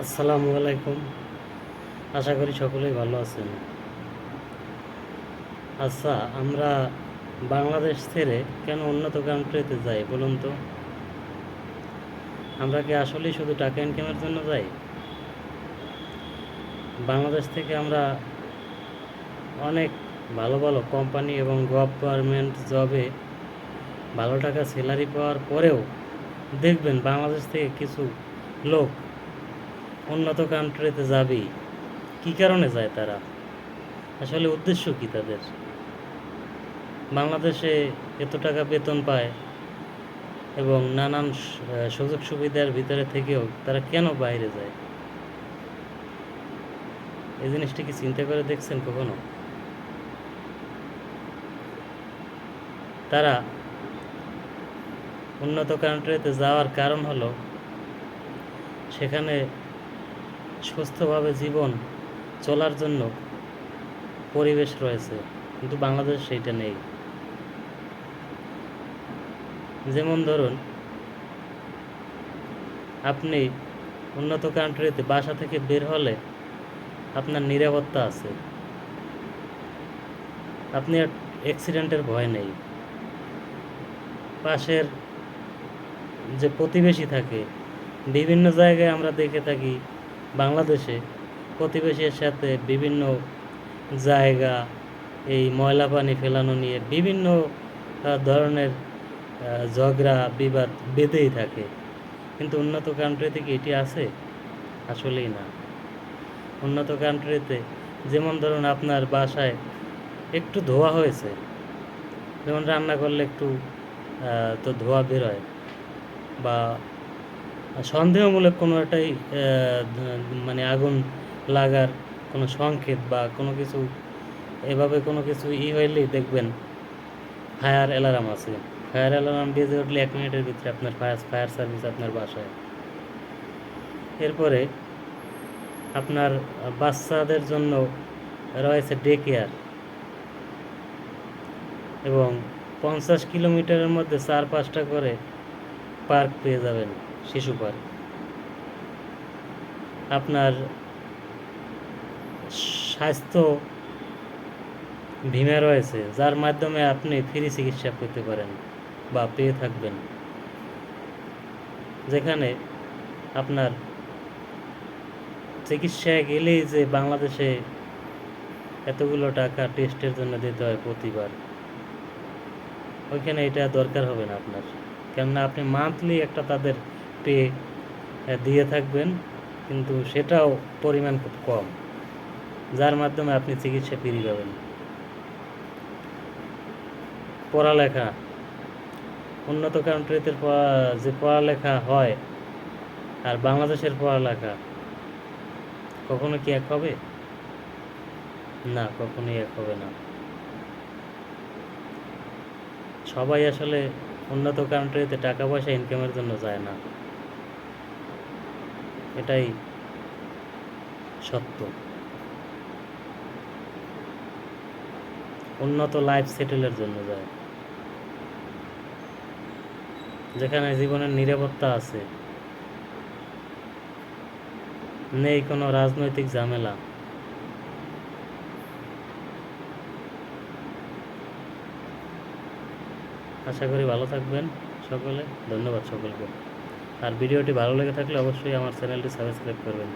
আসসালামু আলাইকুম। আশা করি সকলেই ভালো আছেন। আচ্ছা আমরা বাংলাদেশ ছেড়ে কেন উন্নত কান্ট্রিতে যাই বলুন তো? আমরা কি আসলেই শুধু টাকা ইনকামের জন্য যাই? বাংলাদেশ থেকে আমরা অনেক ভালো ভালো কোম্পানি এবং গভর্নমেন্ট জবে ভালো টাকা স্যালারি পাওয়ার পরেও দেখবেন বাংলাদেশ থেকে কিছু লোক উন্নত কান্ট্রিতে যাবেই কী কারণে যায় তারা? আসলে উদ্দেশ্য কি তাদের? বাংলাদেশে এত টাকা বেতন পায় এবং নানান সুযোগ সুবিধার ভিতরে থেকেও তারা কেন বাইরে যায়? এই জিনিসটা কি চিন্তা করে দেখছেন কখনো? তারা উন্নত কান্ট্রিতে যাওয়ার কারণ হলো, সেখানে সুস্থভাবে জীবন চলার জন্য পরিবেশ রয়েছে, কিন্তু বাংলাদেশ সেইটা নেই। যেমন ধরুন, আপনি উন্নত কান্ট্রিতে বাসা থেকে বের হলে আপনার নিরাপত্তা আছে। আপনি আর অ্যাক্সিডেন্টের ভয় নেই। পাশের যে প্রতিবেশী থাকে, বিভিন্ন জায়গায় আমরা দেখে থাকি বাংলাদেশে প্রতিবেশীর সাথে বিভিন্ন জায়গা, এই ময়লা পানি ফেলানো নিয়ে বিভিন্ন ধরনের ঝগড়া, বিবাদ বেঁধেই থাকে। কিন্তু উন্নত কান্ট্রিতে কি এটি আছে? আসলেই না। উন্নত কান্ট্রিতে যেমন ধরুন আপনার বাসায় একটু ধোয়া হয়েছে, যেমন রান্না করলে একটু তো ধোয়া বেরোয় বা সন্দেহমূলক কোনো একটাই মানে আগুন লাগার কোনো সংকেত বা কোনো কিছু, এভাবে কোনো কিছু ই হইলেই দেখবেন ফায়ার অ্যালার্ম আছে। ফায়ার অ্যালার্ম বেজে উঠলে এক মিনিটের ভিতরে আপনার ফায়ার ফায়ার সার্ভিস আপনার বাসায়। এরপরে আপনার বাচ্চাদের জন্য রয়েছে ডে কেয়ার এবং পঞ্চাশ কিলোমিটারের মধ্যে চার পাঁচটা করে পার্ক পেয়ে যাবেন। শিশু পার্ক আপনার স্বাস্থ্য বিমা রয়েছে, যার মাধ্যমে আপনি ফ্রি চিকিৎসা পেতে পারেন বা পেয়ে থাকবেন। যেখানে আপনার চিকিৎসায় গেলেই যে বাংলাদেশে এতগুলো টাকা টেস্টের জন্য দিতে হয় প্রতিবার, ওইখানে এটা দরকার হবে না আপনার। কেননা আপনি মান্থলি একটা তাদের পে দিয়ে থাকবেন, কিন্তু সেটাও পরিমাণ খুব কম, যার মাধ্যমে আপনি চিকিৎসা ফ্রি পাবেন। পড়ালেখা, উন্নত কান্ট্রিতে যে পড়ালেখা হয়, আর বাংলাদেশের পড়ালেখা, কখনো কি এক হবে? না, কখনোই এক হবে না। সবাই আসলে উন্নত কান্ট্রিতে টাকা পয়সা ইনকামের জন্য যায় না। এটাই সত্য। উন্নত লাইফ সেটেলের জন্য যায়। যেখানে জীবনের নিরাপত্তা আছে, নেই কোনো রাজনৈতিক ঝামেলা। আশা করি ভালো থাকবেন সকলে। ধন্যবাদ সকলকে। আর ভিডিওটি ভালো লেগে থাকলে অবশ্যই আমার চ্যানেলটি সাবস্ক্রাইব করবেন।